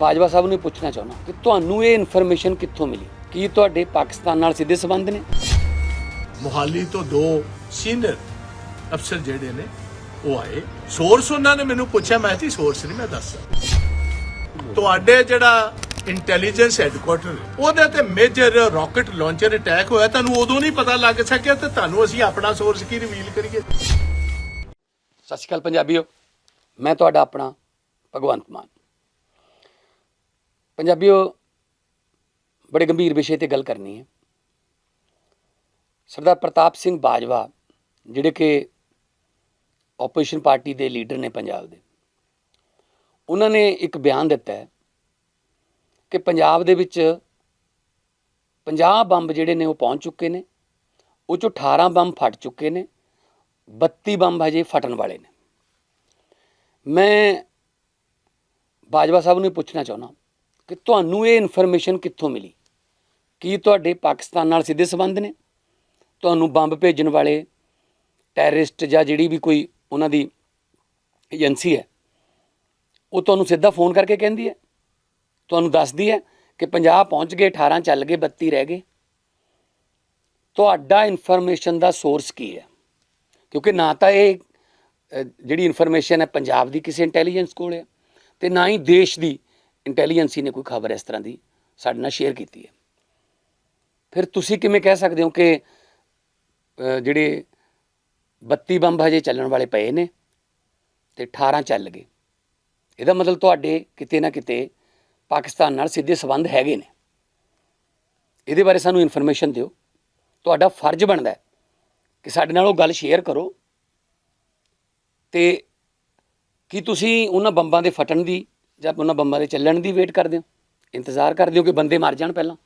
ਬਾਜਵਾ ਸਾਹਿਬ ਨੂੰ ਪੁੱਛਣਾ ਚਾਹੁੰਦਾ ਕਿ ਤੁਹਾਨੂੰ ਇਹ ਇਨਫੋਰਮੇਸ਼ਨ ਕਿੱਥੋਂ ਮਿਲੀ? ਕੀ ਤੁਹਾਡੇ ਪਾਕਿਸਤਾਨ ਨਾਲ ਸਿੱਧੇ ਸੰਬੰਧ ਨੇ? ਮੁਹਾਲੀ ਤੋਂ ਦੋ ਸੀਨੀਅਰ ਅਫਸਰ ਜਿਹੜੇ ਨੇ ਉਹ ਆਏ। ਸੋਰਸ ਉਹਨਾਂ ਨੇ ਮੈਨੂੰ ਪੁੱਛਿਆ ਮੈਂ ਜੀ ਸੋਰਸ ਨਹੀਂ ਮੈਂ ਦੱਸ ਸਕਦਾ। ਤੁਹਾਡੇ ਜਿਹੜਾ ਇੰਟੈਲੀਜੈਂਸ ਹੈੱਡਕੁਆਟਰ ਉਹਦੇ ਤੇ ਮੇਜਰ ਰਾਕਟ ਲਾਂਚਰ ਅਟੈਕ ਹੋਇਆ ਤੁਹਾਨੂੰ ਉਦੋਂ ਨਹੀਂ ਪਤਾ ਲੱਗ ਸਕਿਆ ਤੇ ਤੁਹਾਨੂੰ ਅਸੀਂ ਆਪਣਾ ਸੋਰਸ ਕੀ ਰਿਵੀਲ ਕਰੀਏ? ਸਤਿ ਸ਼੍ਰੀ ਅਕਾਲ ਪੰਜਾਬੀਓ ਮੈਂ ਤੁਹਾਡਾ ਆਪਣਾ ਭਗਵੰਤ ਮਾਨ। ਪੰਜਾਬੀਓ, ਬੜੇ ਗੰਭੀਰ ਵਿਸ਼ੇ ਤੇ ਗੱਲ ਕਰਨੀ ਹੈ। ਸਰਦਾਰ ਪ੍ਰਤਾਪ ਸਿੰਘ ਬਾਜਵਾ, ਜਿਹੜੇ ਕਿ ਆਪੋਜੀਸ਼ਨ ਪਾਰਟੀ ਦੇ ਲੀਡਰ ਨੇ ਪੰਜਾਬ ਦੇ, ਉਹਨਾਂ ਨੇ ਇੱਕ ਬਿਆਨ ਦਿੱਤਾ ਹੈ ਕਿ ਪੰਜਾਬ ਦੇ ਵਿੱਚ 50 ਬੰਬ ਜਿਹੜੇ ਨੇ ਉਹ ਪਹੁੰਚ ਚੁੱਕੇ ਨੇ, ਉਹ ਚੋਂ 18 ਬੰਬ ਫਟ ਚੁੱਕੇ ਨੇ 32 ਬੰਬ ਹਜੇ ਫਟਣ ਵਾਲੇ ਨੇ। ਮੈਂ ਬਾਜਵਾ ਸਾਹਿਬ ਨੂੰ ਇਹ ਪੁੱਛਣਾ ਚਾਹੁੰਦਾ ਕਿ ਤੁਹਾਨੂੰ ਇਹ ਇਨਫੋਰਮੇਸ਼ਨ ਕਿੱਥੋਂ ਮਿਲੀ? ਕੀ ਤੁਹਾਡੇ ਪਾਕਿਸਤਾਨ ਨਾਲ ਸਿੱਧੇ ਸੰਬੰਧ ਨੇ? ਤੁਹਾਨੂੰ ਬੰਬ ਭੇਜਣ ਵਾਲੇ ਟੈਰਰਿਸਟ ਜਾਂ ਜਿਹੜੀ ਵੀ ਕੋਈ ਉਹਨਾਂ ਦੀ ਏਜੰਸੀ ਹੈ, ਉਹ ਤੁਹਾਨੂੰ ਸਿੱਧਾ ਫੋਨ ਕਰਕੇ ਕਹਿੰਦੀ ਹੈ? ਤੁਹਾਨੂੰ ਦੱਸਦੀ ਹੈ ਕਿ 50 ਪਹੁੰਚ ਗਏ 18 ਚੱਲ ਗਏ 32 ਰਹਿ ਗਏ? ਤੁਹਾਡਾ ਇਨਫੋਰਮੇਸ਼ਨ ਦਾ ਸੋਰਸ ਕੀ ਹੈ? ਕਿਉਂਕਿ ਨਾ ਤਾਂ ਇਹ ਜਿਹੜੀ ਇਨਫੋਰਮੇਸ਼ਨ ਹੈ, ਪੰਜਾਬ ਦੀ ਕਿਸੇ ਇੰਟੈਲੀਜੈਂਸ ਕੋਲ ਹੈ ਤੇ ਨਾ ਹੀ ਦੇਸ਼ ਦੀ ਇੰਟੈਲੀਜੈਂਸੀ ਨੇ ਕੋਈ ਖਬਰ ਇਸ ਤਰ੍ਹਾਂ ਦੀ ਸਾਡੇ ਨਾਲ ਸ਼ੇਅਰ ਕੀਤੀ ਹੈ। ਫਿਰ ਤੁਸੀਂ ਕਿਵੇਂ ਕਹਿ ਸਕਦੇ ਹੋ ਕਿ ਜਿਹੜੇ 32 ਬੰਬ ਹਜੇ ਚੱਲਣ ਵਾਲੇ ਪਏ ਨੇ ਤੇ 18 ਚੱਲ ਗਏ। ਇਹਦਾ ਮਤਲਬ ਤੁਹਾਡੇ ਕਿਤੇ ਨਾ ਕਿਤੇ ਪਾਕਿਸਤਾਨ ਨਾਲ ਸਿੱਧੇ ਸੰਬੰਧ ਹੈਗੇ ਨੇ। ਇਹਦੇ ਬਾਰੇ ਸਾਨੂੰ ਇਨਫੋਰਮੇਸ਼ਨ ਦਿਓ। ਤੁਹਾਡਾ ਫਰਜ਼ ਬਣਦਾ ਹੈ ਕਿ ਸਾਡੇ ਨਾਲ ਉਹ ਗੱਲ ਸ਼ੇਅਰ ਕਰੋ ਤੇ ਕੀ ਤੁਸੀਂ ਉਹਨਾਂ ਬੰਬਾਂ ਦੇ ਫਟਣ ਦੀ ਜਾਂ ਉਹਨਾਂ ਬੰਬਾਂ ਦੇ ਚੱਲਣ ਦੀ ਵੇਟ ਕਰਦੇ ਹੋ? ਇੰਤਜ਼ਾਰ ਕਰਦੇ ਹੋ ਕਿ ਬੰਦੇ ਮਰ ਜਾਣ ਪਹਿਲਾਂ?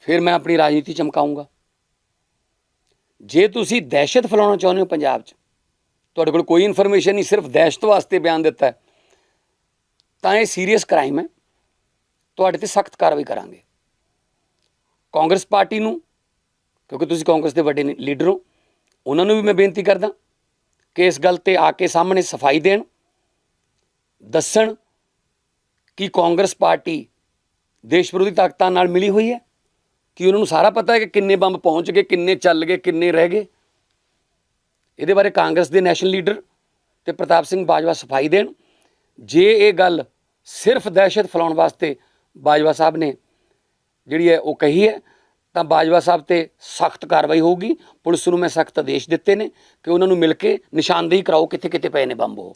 ਫਿਰ ਮੈਂ ਆਪਣੀ ਰਾਜਨੀਤੀ ਚਮਕਾਉਂਗਾ। ਜੇ ਤੁਸੀਂ ਦਹਿਸ਼ਤ ਫੈਲਾਉਣਾ ਚਾਹੁੰਦੇ ਹੋ ਪੰਜਾਬ 'ਚ, ਤੁਹਾਡੇ ਕੋਲ ਕੋਈ ਇਨਫੋਰਮੇਸ਼ਨ ਨਹੀਂ, ਸਿਰਫ ਦਹਿਸ਼ਤ ਵਾਸਤੇ ਬਿਆਨ ਦਿੱਤਾ ਹੈ, ਤਾਂ ਇਹ ਸੀਰੀਅਸ ਕ੍ਰਾਈਮ ਹੈ। ਤੁਹਾਡੇ ਤੇ ਸਖਤ ਕਾਰਵਾਈ ਕਰਾਂਗੇ। ਕਾਂਗਰਸ ਪਾਰਟੀ ਨੂੰ, ਕਿਉਂਕਿ ਤੁਸੀਂ ਕਾਂਗਰਸ ਦੇ ਵੱਡੇ ਲੀਡਰ ਹੋ, ਉਹਨਾਂ ਨੂੰ ਵੀ ਮੈਂ ਬੇਨਤੀ ਕਰਦਾ, ਕਿ ਇਸ ਗੱਲ ਤੇ ਆ ਕੇ ਸਾਹਮਣੇ ਸਫ਼ਾਈ ਦੇਣ ਦੱਸਣ ਕਿ ਕਾਂਗਰਸ ਪਾਰਟੀ ਦੇਸ਼ ਵਿਰੋਧੀ ਤਾਕਤਾਂ ਨਾਲ ਮਿਲੀ ਹੋਈ ਹੈ, ਕਿ ਉਹਨਾਂ ਨੂੰ ਸਾਰਾ ਪਤਾ ਹੈ ਕਿ ਕਿੰਨੇ ਬੰਬ ਪਹੁੰਚ ਗਏ, ਕਿੰਨੇ ਚੱਲ ਗਏ, ਕਿੰਨੇ ਰਹਿ ਗਏ। ਇਹਦੇ ਬਾਰੇ ਕਾਂਗਰਸ ਦੇ ਨੈਸ਼ਨਲ ਲੀਡਰ ਤੇ ਪ੍ਰਤਾਪ ਸਿੰਘ ਬਾਜਵਾ ਸਫ਼ਾਈ ਦੇਣ। ਜੇ ਇਹ ਗੱਲ ਸਿਰਫ ਦਹਿਸ਼ਤ ਫੈਲਾਉਣ ਵਾਸਤੇ ਬਾਜਵਾ ਸਾਹਿਬ ਨੇ ਜਿਹੜੀ ਹੈ ਉਹ ਕਹੀ ਹੈ, ਤਾਂ ਬਾਜਵਾ ਸਾਹਿਬ ਤੇ ਸਖਤ ਕਾਰਵਾਈ ਹੋਊਗੀ। ਪੁਲਿਸ ਨੂੰ ਮੈਂ ਸਖਤ ਆਦੇਸ਼ ਦਿੱਤੇ ਨੇ ਕਿ ਉਹਨਾਂ ਨੂੰ ਮਿਲ ਕੇ ਨਿਸ਼ਾਨਦੇਹੀ ਕਰਾਓ ਕਿੱਥੇ ਕਿੱਥੇ ਪਏ ਨੇ ਬੰਬ ਉਹ।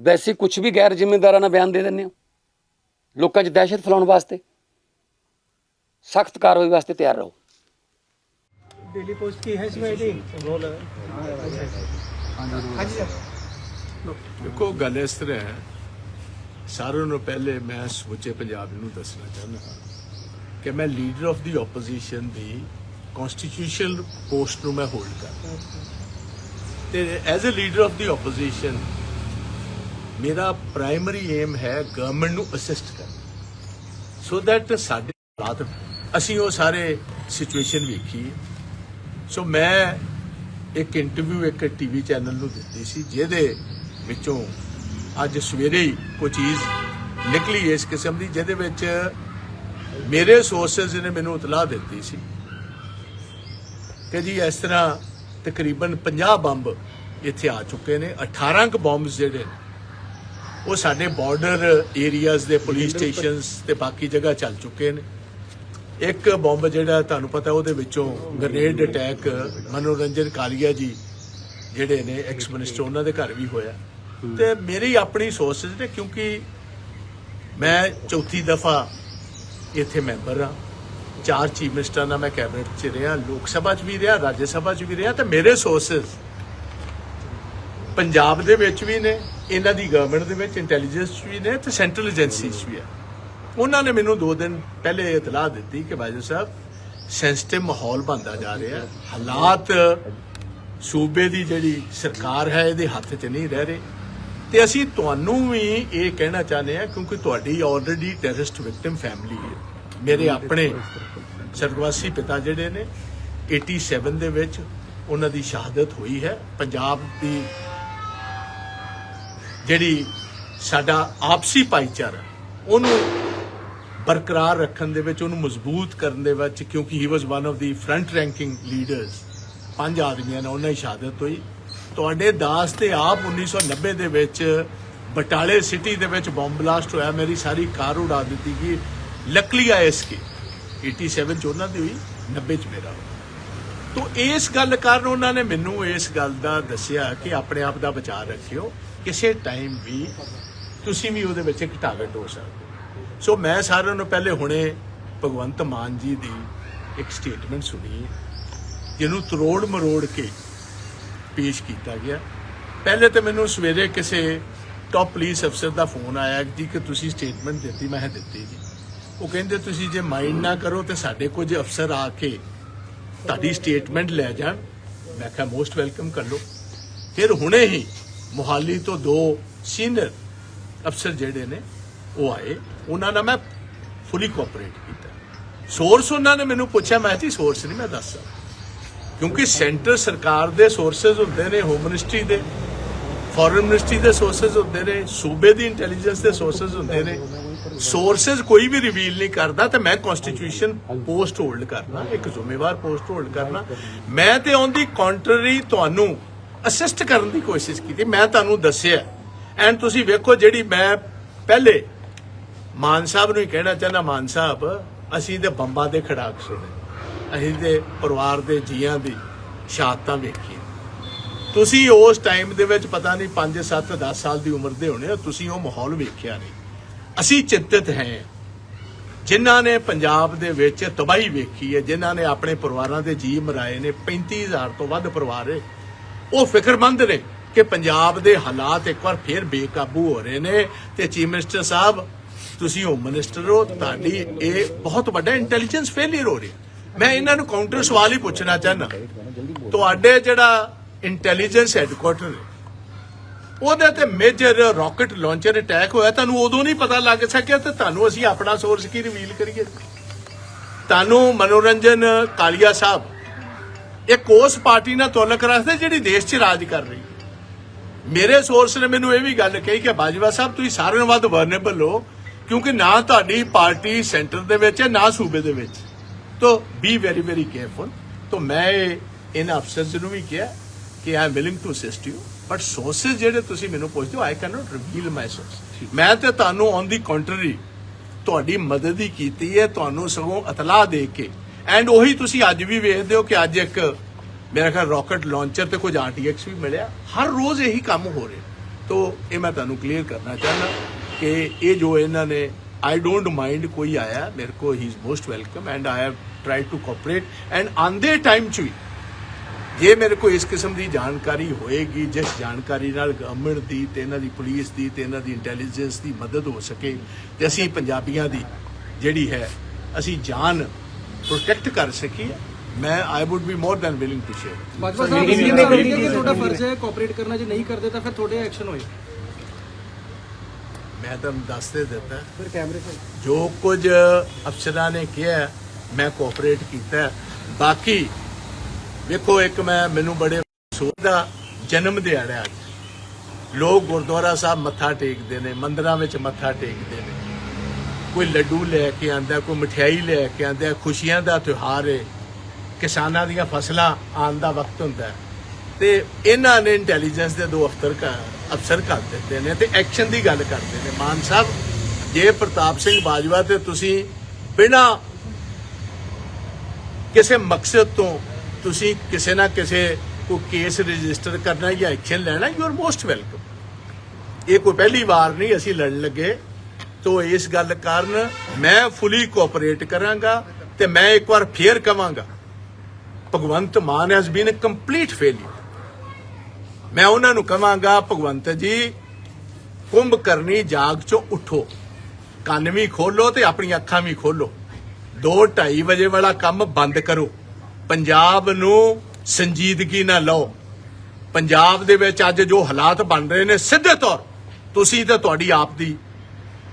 ਵੈਸੇ ਕੁਝ ਵੀ ਗੈਰ ਜ਼ਿੰਮੇਦਾਰਾਂ ਨਾਲ ਬਿਆਨ ਦੇ ਦਿੰਦੇ ਹੋ ਲੋਕਾਂ 'ਚ ਦਹਿਸ਼ਤ ਫੈਲਾਉਣ ਵਾਸਤੇ ਸਖਤ ਕਾਰਵਾਈ ਵਾਸਤੇ ਤਿਆਰ ਰਹੋ डेली पोस्ट की है इसमें एडिंग रोल हाँ जी सर ਦੇਖੋ ਗੱਲ ਇਸ ਤਰ੍ਹਾਂ ਹੈ ਸਾਰਿਆਂ ਨੂੰ ਪਹਿਲੇ ਮੈਂ ਸਮੁੱਚੇ ਪੰਜਾਬ ਨੂੰ ਦੱਸਣਾ ਚਾਹੁੰਦਾ ਹਾਂ ਕਿ ਮੈਂ ਲੀਡਰ ਆਫ ਦੀ ਆਪੋਜੀਸ਼ਨ ਦੀ ਕਨਸਟੀਟਿਊਸ਼ਨਲ ਪੋਸਟ ਨੂੰ ਮੈਂ ਹੋਲਡ ਕਰਦਾ ਤੇ as a leader of the opposition ਮੇਰਾ ਪ੍ਰਾਇਮਰੀ ਏਮ ਹੈ ਗਵਰਨਮੈਂਟ ਨੂੰ ਅਸਿਸਟ ਕਰਨਾ। ਸੋ ਦੈਟ ਸਾਡੇ ਹਾਲਾਤ ਅਸੀਂ ਉਹ ਸਾਰੇ ਸਿਚੁਏਸ਼ਨ ਵੇਖੀ। ਸੋ ਮੈਂ ਇੱਕ ਇੰਟਰਵਿਊ ਇੱਕ ਟੀਵੀ ਚੈਨਲ ਨੂੰ ਦਿੱਤੀ ਸੀ, ਜਿਹਦੇ ਵਿੱਚੋਂ ਅੱਜ ਸਵੇਰੇ ਹੀ ਕੋਈ ਚੀਜ਼ ਨਿਕਲੀ ਇਸ ਕਿਸਮ ਦੀ, ਜਿਹਦੇ ਵਿੱਚ ਮੇਰੇ ਸੋਰਸਸ ਨੇ ਮੈਨੂੰ ਇਤਲਾਹ ਦਿੱਤੀ ਸੀ ਕਿ ਜੀ ਇਸ ਤਰ੍ਹਾਂ ਤਕਰੀਬਨ 50 ਬੰਬ ਇੱਥੇ ਆ ਚੁੱਕੇ ਨੇ। 18 ਕੁ ਬੰਬਸ ਜਿਹੜੇ ਨੇ ਉਹ ਸਾਡੇ ਬਾਰਡਰ ਏਰੀਆਜ਼ ਦੇ ਪੁਲਿਸ ਸਟੇਸ਼ਨਸ ਤੇ ਬਾਕੀ ਜਗ੍ਹਾ ਚੱਲ ਚੁੱਕੇ ਨੇ। ਇੱਕ ਬੰਬ ਜਿਹੜਾ ਤੁਹਾਨੂੰ ਪਤਾ ਉਹਦੇ ਵਿੱਚੋਂ ਗ੍ਰੇਨੇਡ ਅਟੈਕ ਮਨੋਰੰਜਨ ਕਾਲੀਆ ਜੀ ਜਿਹੜੇ ਨੇ ਐਕਸ ਮਿਨਿਸਟਰ ਉਹਨਾਂ ਦੇ ਘਰ ਵੀ ਹੋਇਆ। ਤੇ ਮੇਰੀ ਆਪਣੀ ਸੋਰਸਸ ਨੇ ਕਿਉਂਕਿ ਮੈਂ ਚੌਥੀ ਦਫਾ ਇੱਥੇ ਮੈਂਬਰ ਹਾਂ। ਚਾਰ ਚੀਫ ਮਿਨਿਸਟਰਾਂ ਨਾਲ ਮੈਂ ਕੈਬਨਿਟ 'ਚ ਰਿਹਾ ਲੋਕ ਸਭਾ 'ਚ ਵੀ ਰਿਹਾ ਰਾਜ ਸਭਾ 'ਚ ਵੀ ਰਿਹਾ ਤੇ ਮੇਰੇ ਸੋਰਸਸ ਪੰਜਾਬ ਦੇ ਵਿੱਚ ਵੀ ਨੇ। ਇਹਨਾਂ ਦੀ ਗਵਰਨਮੈਂਟ ਦੇ ਵਿੱਚ ਇੰਟੈਲੀਜੈਂਸ ਵੀ ਨੇ ਤੇ ਸੈਂਟਰਲ ਏਜੰਸੀਜ਼ ਵੀ ਆ ਉਹਨਾਂ ਨੇ ਮੈਨੂੰ 2 ਦਿਨ ਪਹਿਲੇ ਇਤਲਾਹ ਦਿੱਤੀ ਕਿ ਬਾਜੂ ਸਾਹਿਬ ਸੈਂਸਿਟਿਵ ਮਾਹੌਲ ਬਣਦਾ ਜਾ ਰਿਹਾ ਹਾਲਾਤ ਸੂਬੇ ਦੀ ਜਿਹੜੀ ਸਰਕਾਰ ਹੈ, ਇਹਦੇ ਹੱਥ 'ਚ ਨਹੀਂ ਰਹਿ ਰਹੇ। ਤੇ ਅਸੀਂ ਤੁਹਾਨੂੰ ਵੀ ਇਹ ਕਹਿਣਾ ਚਾਹੁੰਦੇ ਹਾਂ, ਕਿਉਂਕਿ ਤੁਹਾਡੀ ਆਲਰੇਡੀ ਟੈਰਰਿਸਟ ਵਿਕਟਿਮ ਫੈਮਿਲੀ ਹੈ। ਮੇਰੇ ਆਪਣੇ ਸਰਗਵਾਸੀ ਪਿਤਾ ਜਿਹੜੇ ਨੇ 87 ਦੇ ਵਿੱਚ ਉਹਨਾਂ ਦੀ ਸ਼ਹਾਦਤ ਹੋਈ ਹੈ। ਪੰਜਾਬ ਦੀ ਜਿਹੜੀ ਸਾਡਾ ਆਪਸੀ ਭਾਈਚਾਰਾ ਉਹਨੂੰ ਬਰਕਰਾਰ ਰੱਖਣ ਦੇ ਵਿੱਚ, ਉਹਨੂੰ ਮਜ਼ਬੂਤ ਕਰਨ ਦੇ ਵਿੱਚ, ਕਿਉਂਕਿ he was one of the front ranking leaders ਪੰਜ ਆਦਮੀਆਂ ਨਾਲ ਉਹਨਾਂ ਦੀ ਸ਼ਹਾਦਤ ਹੋਈ। ਤੁਹਾਡੇ ਦਾਸ ਤੇ ਆਪ 1990 ਦੇ ਵਿੱਚ ਬਟਾਲੇ ਸਿਟੀ ਦੇ ਵਿੱਚ ਬੰਬ ਬਲਾਸਟ ਹੋਇਆ, ਮੇਰੀ ਸਾਰੀ ਕਾਰ ਉਡਾ ਦਿੱਤੀ ਗਈ। ਲੱਕਲੀ ਆਈਐਸਕੇ 87 ਚ ਉਹਨਾਂ ਦੀ ਹੋਈ 90 ਚ ਮੇਰਾ ਹੋਇਆ। ਤੋ ਇਸ ਗੱਲ ਕਾਰਨ ਉਹਨਾਂ ਨੇ ਮੈਨੂੰ ਇਸ ਗੱਲ ਦਾ ਦੱਸਿਆ ਕਿ ਆਪਣੇ ਆਪ ਦਾ ਬਚਾਅ ਰੱਖਿਓ। ਕਿਸੇ ਟਾਈਮ ਵੀ ਤੁਸੀਂ ਵੀ ਉਹਦੇ ਵਿੱਚ ਇੱਕ ਟਾਰਗੇਟ ਹੋ ਸਕਦੇ ਸੋ ਮੈਂ ਸਾਰਿਆਂ ਨੂੰ ਪਹਿਲੇ ਹੁਣੇ ਭਗਵੰਤ ਮਾਨ ਜੀ ਦੀ ਇੱਕ ਸਟੇਟਮੈਂਟ ਸੁਣੀ ਜਿਹਨੂੰ ਤਰੋੜ ਮਰੋੜ ਕੇ ਪੇਸ਼ ਕੀਤਾ ਗਿਆ। ਪਹਿਲੇ ਤਾਂ ਮੈਨੂੰ ਸਵੇਰੇ ਕਿਸੇ ਟਾਪ ਪੁਲਿਸ ਅਫਸਰ ਦਾ ਫੋਨ ਆਇਆ ਜੀ ਕਿ ਤੁਸੀਂ ਸਟੇਟਮੈਂਟ ਦਿੱਤੀ, ਮੈਂ ਦਿੱਤੀ ਜੀ। ਉਹ ਕਹਿੰਦੇ ਤੁਸੀਂ ਜੇ ਮਾਈਂਡ ਨਾ ਕਰੋ ਤੇ ਸਾਡੇ ਕੁਝ ਅਫਸਰ ਆ ਕੇ ਤੁਹਾਡੀ ਸਟੇਟਮੈਂਟ ਲੈ ਜਾਣ। ਮੈਂ ਕਿਹਾ ਮੋਸਟ ਵੈਲਕਮ ਕਰ ਲਓ। ਫਿਰ ਹੁਣੇ ਹੀ ਮੁਹਾਲੀ ਤੋਂ ਦੋ ਸੀਨੀਅਰ ਅਫਸਰ ਜਿਹੜੇ ਨੇ, ਉਹ ਆਏ। ਉਹਨਾਂ ਨਾਲ ਮੈਂ ਫੁੱਲੀ ਕੋਆਪਰੇਟ ਕੀਤਾ। ਸੋਰਸ ਉਹਨਾਂ ਨੇ ਮੈਨੂੰ ਪੁੱਛਿਆ, ਮੈਂ ਜੀ ਸੋਰਸ ਨਹੀਂ, ਮੈਂ ਦੱਸ। ਸਕਦਾ ਕਿਉਂਕਿ ਸੈਂਟਰ ਸਰਕਾਰ ਦੇ ਸੋਰਸਸ ਹੁੰਦੇ ਨੇ ਹੋਮ ਮਿਨਿਸਟਰੀ ਦੇ ਫੋਰਨ ਮਿਨਿਸਟਰੀ ਦੇ ਸੋਰਸਸ ਹੁੰਦੇ ਨੇ, ਸੂਬੇ ਦੀ ਇੰਟੈਲੀਜੈਂਸ ਦੇ ਸੋਰਸਸ ਹੁੰਦੇ ਨੇ। ਸੋਰਸਸ ਕੋਈ ਵੀ ਰਿਵੀਲ ਨਹੀਂ ਕਰਦਾ ਤੇ ਮੈਂ ਕਨਸਟੀਟਿਊਸ਼ਨ ਪੋਸਟ ਹੋਲਡ ਕਰਨਾ, ਇੱਕ ਜ਼ਿੰਮੇਵਾਰ ਪੋਸਟ ਹੋਲਡ ਕਰਨਾ। ਮੈਂ ਤੇ ਔਨ ਦੀ ਕੰਟਰਰੀ ਤੁਹਾਨੂੰ ਅਸਿਸਟ ਕਰਨ ਦੀ ਕੋਸ਼ਿਸ਼ ਕੀਤੀ। ਮੈਂ ਤੁਹਾਨੂੰ ਦੱਸਿਆ। ਐਂਡ ਤੁਸੀਂ ਵੇਖੋ ਜਿਹੜੀ ਮੈਂ ਪਹਿਲੇ ਮਾਨ ਸਾਹਿਬ ਨੂੰ ਹੀ ਕਹਿਣਾ ਚਾਹੁੰਦਾ, ਮਾਨ ਸਾਹਿਬ, ਅਸੀਂ ਤੇ ਬੰਬਾਂ ਦੇ ਖੜਾਕ ਸੁਣੇ। ਅਸੀਂ ਤੇ ਪਰਿਵਾਰ ਦੇ ਜੀਆਂ ਦੀ ਸ਼ਹਾਦਤਾਂ ਵੇਖੀ ਤੁਸੀਂ ਉਸ ਟਾਈਮ ਦੇ ਵਿੱਚ ਪਤਾ ਨਹੀਂ 5 7 10 ਸਾਲ ਦੀ ਉਮਰ ਦੇ ਹੋਣੇ ਤੁਸੀਂ ਉਹ ਮਾਹੌਲ ਵੇਖਿਆ ਨਹੀਂ। ਅਸੀਂ ਚਿੰਤਤ ਹਾਂ। ਜਿਨ੍ਹਾਂ ਨੇ ਪੰਜਾਬ ਦੇ ਵਿੱਚ ਤਬਾਹੀ ਵੇਖੀ ਹੈ, ਜਿਨ੍ਹਾਂ ਨੇ ਆਪਣੇ ਪਰਿਵਾਰਾਂ ਦੇ ਜੀ ਮਰਾਏ ਨੇ 35000 ਤੋਂ ਵੱਧ ਪਰਿਵਾਰ ਉਹ ਫਿਕਰਮੰਦ ਨੇ ਕਿ ਪੰਜਾਬ ਦੇ ਹਾਲਾਤ ਇੱਕ ਵਾਰ ਫੇਰ ਬੇਕਾਬੂ ਹੋ ਰਹੇ ਨੇ ਤੇ ਚੀਫ ਮਿਨਿਸਟਰ ਸਾਹਿਬ, ਤੁਸੀਂ ਹੋਮ ਮਿਨਿਸਟਰ ਹੋ, ਤੁਹਾਡੀ ਇਹ ਬਹੁਤ ਵੱਡਾ ਇੰਟੈਲੀਜੈਂਸ ਫੇਲਿਅਰ ਹੋ ਰਿਹਾ। ਮੈਂ ਇਹਨਾਂ ਨੂੰ ਕਾਊਂਟਰ ਸਵਾਲ ਹੀ ਪੁੱਛਣਾ ਚਾਹਨਾ ਤੁਹਾਡੇ ਜਿਹੜਾ ਇੰਟੈਲੀਜੈਂਸ ਹੈਡਕੁਆਟਰ ਉਹਦੇ ਤੇ ਮੇਜਰ ਰਾਕਟ ਲਾਂਚਰ ਅਟੈਕ ਹੋਇਆ, ਤੁਹਾਨੂੰ ਉਦੋਂ ਨਹੀਂ ਪਤਾ ਲੱਗ ਸਕਿਆ ਤੇ ਤੁਹਾਨੂੰ ਅਸੀਂ ਆਪਣਾ ਸੋਰਸ ਕੀ ਰਿਵੀਲ ਕਰੀਏ? ਤੁਹਾਨੂੰ ਮਨੋਰੰਜਨ, ਕਾਲੀਆ ਸਾਹਿਬ ਇੱਕ ਉਸ ਪਾਰਟੀ ਨਾਲ ਤੁਲਕ ਰੱਖਦੇ ਜਿਹੜੀ ਦੇਸ਼ 'ਚ ਰਾਜ ਕਰ ਰਹੀ। ਮੇਰੇ ਸੋਰਸ ਨੇ ਮੈਨੂੰ ਇਹ ਵੀ ਗੱਲ ਕਹੀ ਕਿ ਬਾਜਵਾ ਸਾਹਿਬ ਤੁਸੀਂ ਸਾਰਿਆਂ ਨਾਲੋਂ ਵੱਧ ਵਰਨੇਬਲ ਹੋ ਕਿਉਂਕਿ ਨਾ ਤੁਹਾਡੀ ਪਾਰਟੀ ਸੈਂਟਰ ਦੇ ਵਿੱਚ ਹੈ ਨਾ ਸੂਬੇ ਦੇ ਵਿੱਚ। ਤੋ ਬੀ ਵੈਰੀ ਵੈਰੀ ਕੇਅਰਫੁਲ ਤੋ ਮੈਂ ਇਹ ਇਹਨਾਂ ਅਫਸਰਸ ਨੂੰ ਵੀ ਕਿਹਾ ਕਿ I am willing to assist you but sources ਜਿਹੜੇ ਤੁਸੀਂ ਮੈਨੂੰ ਪੁੱਛਦੇ ਹੋ I can not reveal my source ਮੈਂ ਤੇ ਤੁਹਾਨੂੰ ਔਨ ਦੀ ਕੰਟਰੀ ਤੁਹਾਡੀ ਮਦਦ ਹੀ ਕੀਤੀ ਹੈ ਤੁਹਾਨੂੰ ਸਗੋਂ ਇਤਲਾਹ ਦੇ ਕੇ ਐਂਡ ਉਹੀ ਤੁਸੀਂ ਅੱਜ ਵੀ ਵੇਖਦੇ ਹੋ ਕਿ ਅੱਜ ਇੱਕ ਮੇਰਾ ਖਿਆਲ ਰਾਕਟ ਲਾਂਚਰ ਤੇ ਕੁਝ ਆਰਟੀਐਕਸ ਵੀ ਮਿਲਿਆ। ਹਰ ਰੋਜ਼ ਇਹੀ ਕੰਮ ਹੋ ਰਿਹਾ। ਤੋ ਇਹ ਮੈਂ ਤੁਹਾਨੂੰ ਕਲੀਅਰ ਕਰਨਾ ਚਾਹੁੰਦਾ ਕਿ ਇਹ ਜੋ ਇਹਨਾਂ ਨੇ ਆਈ ਡੋਂਟ ਮਾਈਂਡ ਕੋਈ ਆਇਆ, ਮੇਰੇ ਕੋ he is most welcome and I have tried to cooperate and ਆਂਦੇ ਟਾਈਮ ਚ ਵੀ ਜੇ ਮੇਰੇ ਕੋਲ ਇਸ ਕਿਸਮ ਦੀ ਜਾਣਕਾਰੀ ਹੋਏਗੀ, ਜਿਸ ਜਾਣਕਾਰੀ ਨਾਲ ਗਵਰਨਮੈਂਟ ਦੀ ਤੇ ਇਹਨਾਂ ਦੀ ਪੁਲਿਸ ਦੀ ਤੇ ਇਹਨਾਂ ਦੀ ਇੰਟੈਲੀਜੈਂਸ ਦੀ ਮਦਦ ਹੋ ਸਕੇ ਤੇ ਅਸੀਂ ਪੰਜਾਬੀਆਂ ਦੀ ਜਿਹੜੀ ਹੈ, ਅਸੀਂ ਜਾਨ ਪ੍ਰੋਟੈਕਟ ਕਰ ਸਕੀਏ ਮੈਂ I would be more than willing to share Bajwa sahib ਇਹ ਤਾਂ ਕਹਿੰਦੇ ਕਿ ਤੁਹਾਡਾ ਫਰਜ਼ ਹੈ ਕੋਆਪਰੇਟ ਕਰਨਾ ਜੇ ਨਹੀਂ ਕਰਦੇ ਤਾਂ ਫਿਰ ਤੁਹਾਡੇ ਐਕਸ਼ਨ ਹੋਏ। ਮੈਂ ਤੁਹਾਨੂੰ ਦੱਸ ਦੇ ਦਿੱਤਾ। ਫਿਰ ਕੈਮਰੇ ਤੇ ਜੋ ਕੁਝ ਅਫਸਰਾਂ ਨੇ ਕਿਹਾ ਮੈਂ ਕੋਆਪਰੇਟ ਕੀਤਾ। ਬਾਕੀ ਵੇਖੋ ਇੱਕ ਮੈਂ ਮੈਨੂੰ ਬੜੇ ਦਾ ਜਨਮ ਦਿਹਾੜਾ ਅੱਜ। ਲੋਕ ਗੁਰਦੁਆਰਾ ਸਾਹਿਬ ਮੱਥਾ ਟੇਕਦੇ ਨੇ ਮੰਦਰਾਂ ਵਿੱਚ ਮੱਥਾ ਟੇਕਦੇ ਨੇ। ਕੋਈ ਲੱਡੂ ਲੈ ਕੇ ਆਂਦਾ, ਕੋਈ ਮਠਿਆਈ ਲੈ ਕੇ ਆਂਦਾ, ਖੁਸ਼ੀਆਂ ਦਾ ਤਿਉਹਾਰ ਹੈ ਕਿਸਾਨਾਂ ਦੀਆਂ ਫਸਲਾਂ ਆਉਣ ਦਾ ਵਕਤ ਹੁੰਦਾ ਹੈ। ਤੇ ਇਹਨਾਂ ਨੇ ਇੰਟੈਲੀਜੈਂਸ ਦੇ ਦੋ ਅਫਸਰ ਅਫਸਰ ਕਰ ਦਿੱਤੇ ਨੇ ਤੇ ਐਕਸ਼ਨ ਦੀ ਗੱਲ ਕਰਦੇ ਨੇ। ਮਾਨ ਸਾਹਿਬ, ਜੇ ਪ੍ਰਤਾਪ ਸਿੰਘ ਬਾਜਵਾ ਤੇ ਤੁਸੀਂ ਬਿਨਾ ਕਿਸੇ ਮਕਸਦ ਤੋਂ ਤੁਸੀਂ ਕਿਸੇ ਨਾ ਕਿਸੇ ਕੋ ਕੇਸ ਰਜਿਸਟਰ ਕਰਨਾ ਜਾਂ ਐਕਸ਼ਨ ਲੈਣਾ ਯੂ ਆਰ ਮੋਸਟ ਵੈਲਕਮ ਇਹ ਕੋਈ ਪਹਿਲੀ ਵਾਰ ਨਹੀਂ, ਅਸੀਂ ਲੜਨ ਲੱਗੇ। ਤੋ ਇਸ ਗੱਲ ਕਾਰਨ ਮੈਂ ਫੁੱਲੀ ਕੋਆਪਰੇਟ ਕਰਾਂਗਾ ਤੇ ਮੈਂ ਇੱਕ ਵਾਰ ਫੇਰ ਕਵਾਂਗਾ, Bhagwant Mann has been a complete failure ਮੈਂ ਉਹਨਾਂ ਨੂੰ ਕਵਾਂਗਾ, ਭਗਵੰਤ ਜੀ, ਕੁੰਭ ਕਰਨੀ ਜਾਗ ਚੋਂ ਉਠੋ, ਕੰਨ ਵੀ ਖੋਲੋ ਤੇ ਆਪਣੀਆਂ ਅੱਖਾਂ ਵੀ ਖੋਲੋ। 2:30 ਵਜੇ ਵਾਲਾ ਕੰਮ ਬੰਦ ਕਰੋ। ਪੰਜਾਬ ਨੂੰ ਸੰਜੀਦਗੀ ਨਾਲ ਲਓ। ਪੰਜਾਬ ਦੇ ਵਿੱਚ ਅੱਜ ਜੋ ਹਾਲਾਤ ਬਣ ਰਹੇ ਨੇ, ਸਿੱਧੇ ਤੌਰ, ਤੁਸੀਂ ਤੇ ਤੁਹਾਡੀ ਆਪ ਦੀ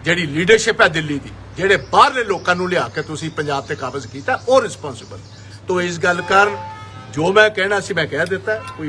ਜਿਹੜੀ ਲੀਡਰਸ਼ਿਪ ਹੈ ਦਿੱਲੀ ਦੀ, ਜਿਹੜੇ ਬਾਹਰਲੇ ਲੋਕਾਂ ਨੂੰ ਲਿਆ ਕੇ ਤੁਸੀਂ ਪੰਜਾਬ ਤੇ ਕਾਬਜ਼ ਕੀਤਾ, ਉਹ ਰਿਸਪੌਂਸਿਬਲ ਤੋਂ ਇਸ ਗੱਲ ਕਾਰਨ ਜੋ ਮੈਂ ਕਹਿਣਾ ਸੀ, ਮੈਂ ਕਹਿ ਦਿੱਤਾ, ਕੋਈ